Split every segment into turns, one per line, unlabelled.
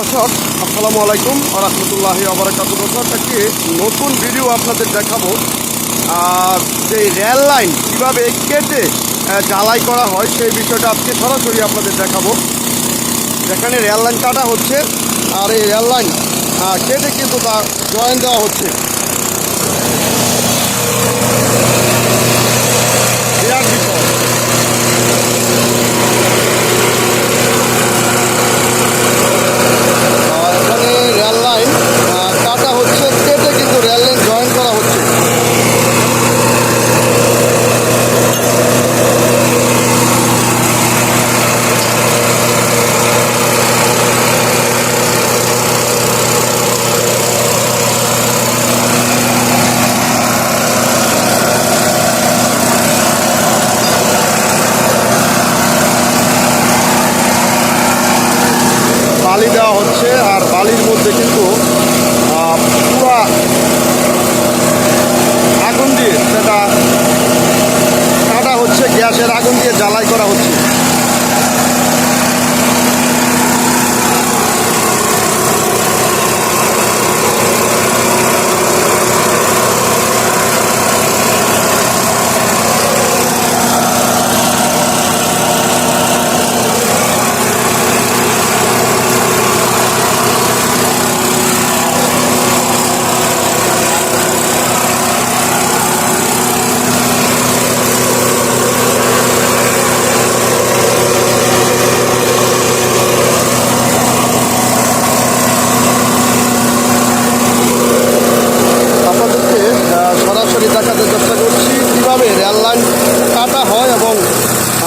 দর্শক আসসালামু আলাইকুম আরহামতুল্লাহ আবরাকাত দর্শক একটি নতুন ভিডিও আপনাদের দেখাবো। আর যে রেল লাইন কীভাবে কেটে জ্বালাই করা হয় সেই বিষয়টা আজকে সরাসরি আপনাদের দেখাবো। যেখানে রেল লাইন কাটা হচ্ছে, আর এই রেল লাইন কেটে কিন্তু তার জয়েন দেওয়া হচ্ছে বিরাট বিষয় আর এখানে রেল লাইন আহ, কাটা হচ্ছে কেটে কিন্তু রেল লাইন জয়েন করা হচ্ছে বালি দেওয়া হচ্ছে, আর বালির মধ্যে কিন্তু পুরা আগুন দিয়ে সেটা কাটা হচ্ছে, গ্যাসের আগুন দিয়ে জ্বালাই করা হচ্ছে আপনাদেরকে আহ, সরাসরি দেখাতে চেষ্টা করছি কীভাবে রেল লাইন কাটা হয় এবং আহ,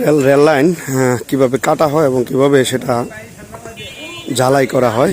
রেল রেল লাইন আহ, কীভাবে কাটা হয় এবং কীভাবে সেটা ঝালাই করা হয়।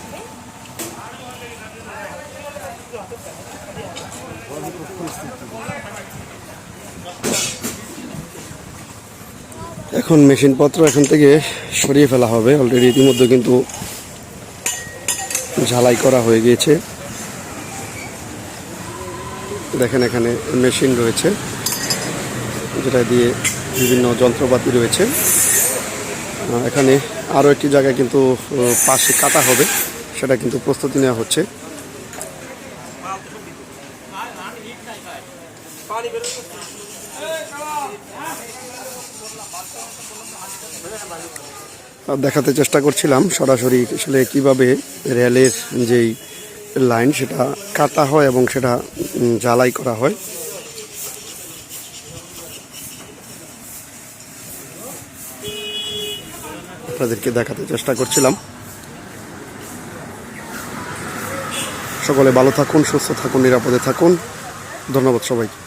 এখন মেশিনপত্র এখান থেকে সরিয়ে ফেলা হবে। অলরেডি ইতিমধ্যে কিন্তু ঝালাই করা হয়ে গিয়েছে। দেখেন এখানে মেশিন রয়েছে, যেটা দিয়ে বিভিন্ন যন্ত্রপাতি রয়েছে। এখানে আরও একটি জায়গায় কিন্তু পাশে কাটা হবে, সেটা কিন্তু প্রস্তুতি নেওয়া হচ্ছে। আর দেখাতে চেষ্টা করছিলাম সরাসরি আসলে কীভাবে রেলের যেই লাইন সেটা কাটা হয় এবং সেটা জ্বালাই করা হয়। আপনাদেরকে দেখাতে চেষ্টা করছিলাম। সকলে ভালো থাকুন, সুস্থ থাকুন, নিরাপদে থাকুন। ধন্যবাদ সবাইকে।